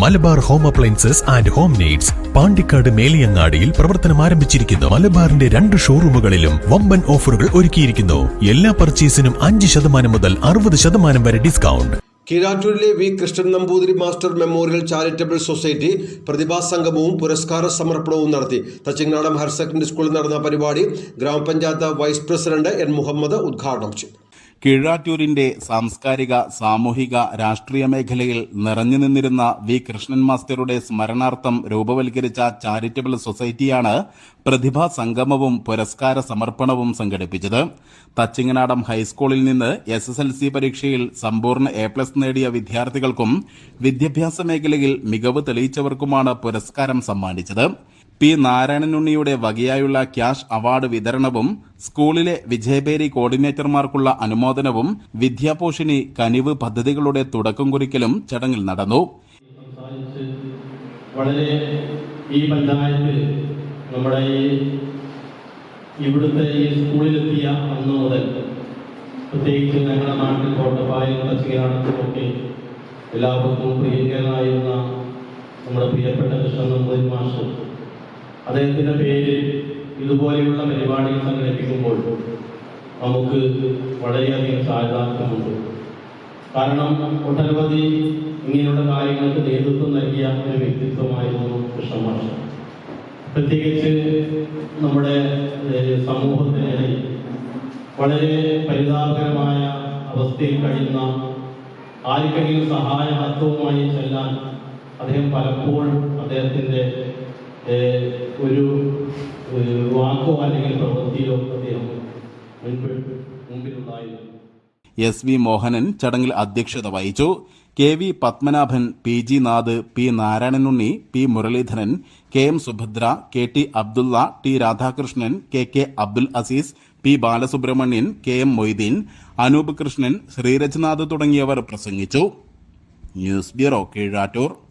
Malabar home appliances and home needs Pandikkad മേലിയങ്ങാടിയിൽ പ്രവർത്തനം ആരംഭിച്ചിരിക്കുന്നു. മലബാറിന്റെ രണ്ട് ഷോറൂമുകളിലും വമ്പൻ ഓഫറുകൾ ഒരുക്കിയിരിക്കുന്നു. എല്ലാ പർച്ചേസിനും അഞ്ച് ശതമാനം മുതൽ അറുപത് ശതമാനം വരെ discount. കീഴാറ്റൂരിലെ V Krishnan Namboothiri master memorial charitable society പ്രതിഭാ സംഗമവും പുരസ്കാര സമർപ്പണവും നടത്തി. തച്ചിങ്ങാടം ഹയർ സെക്കൻഡറി സ്കൂളിൽ നടന്ന പരിപാടി ഗ്രാമപഞ്ചായത്ത് വൈസ് പ്രസിഡന്റ് എൻ മുഹമ്മദ് ഉദ്ഘാടനം ചെയ്തു. കീഴാറ്റൂരിന്റെ സാംസ്കാരിക സാമൂഹിക രാഷ്ട്രീയ മേഖലയിൽ നിറഞ്ഞു നിന്നിരുന്ന വി. കൃഷ്ണൻ മാസ്റ്ററുടെ സ്മരണാർത്ഥം രൂപവൽക്കരിച്ച ചാരിറ്റബിൾ സൊസൈറ്റിയാണ് പ്രതിഭാ സംഗമവും പുരസ്കാര സമർപ്പണവും സംഘടിപ്പിച്ചത്. തച്ചിങ്ങനാടം ഹൈസ്കൂളിൽ നിന്ന് എസ് എസ് എൽ സി പരീക്ഷയിൽ സമ്പൂർണ എ പ്ലസ് നേടിയ വിദ്യാർത്ഥികൾക്കും വിദ്യാഭ്യാസ മേഖലയിൽ മികവ് തെളിയിച്ചവർക്കുമാണ് പുരസ്കാരം സമ്മാനിച്ചത്. പി നാരായണനുണ്ണിയുടെ വകയായുള്ള ക്യാഷ് അവാർഡ് വിതരണവും സ്കൂളിലെ വിജയപേരി കോർഡിനേറ്റർമാർക്കുള്ള അനുമോദനവും വിദ്യാപോഷിണി കനിവ് പദ്ധതികളുടെ തുടക്കം കുറിക്കലും ചടങ്ങിൽ നടന്നു. വളരെ ഈ പഞ്ചായത്തിൽ നമ്മുടെ ഈ ഇവിടുത്തെ ഈ സ്കൂളിലെത്തിയ അന്ന് മുതൽ പ്രത്യേകിച്ച് ഞങ്ങളുടെ നാട്ടിൽ കോട്ടപ്പായും തച്ചികയാണെന്നുമൊക്കെ എല്ലാവർക്കും പ്രിയങ്കരനായിരുന്ന നമ്മുടെ പ്രിയപ്പെട്ട കൃഷ്ണൻ നമ്പൂരി മാസ്റ്റർ അദ്ദേഹത്തിന്റെ പേരിൽ ഇതുപോലെയുള്ള പരിപാടികൾ സംഘടിപ്പിക്കുമ്പോൾ നമുക്ക് വളരെയധികം ചാരിതാർത്ഥ്യമുണ്ട് കാരണം ഒട്ടനവധി ഇങ്ങനെയുള്ള കാര്യങ്ങൾക്ക് നേതൃത്വം നൽകിയ ഒരു വ്യക്തിത്വമായിരുന്നു കൃഷ്ണമാഷ പ്രത്യേകിച്ച് നമ്മുടെ സമൂഹത്തിനിടയിൽ വളരെ പരിതാപകരമായ അവസ്ഥയിൽ കഴിയുന്ന ആർക്കെങ്കിലും സഹായ ഹസ്തവുമായി ചെല്ലാൻ അദ്ദേഹം പലപ്പോഴും അദ്ദേഹത്തിന്റെ ഒരു വാക്കോ അല്ലെങ്കിൽ പ്രവൃത്തിയോ അദ്ദേഹം മുൻപിൽ മുമ്പിലുണ്ടായിരുന്നു. എസ് വി മോഹനൻ ചടങ്ങിൽ അധ്യക്ഷത വഹിച്ചു. K V Padmanabhan P G Nath P Narayananunni P Muraleedharan K M Subhadra K T Abdulla T Radhakrishnan K K Abdul Azeez P Balasubramanian K M Moideen Anoop Krishnan Sreerajnath തുടങ്ങിയവർ പ്രസംഗിച്ചു. News bureau Keezhattur.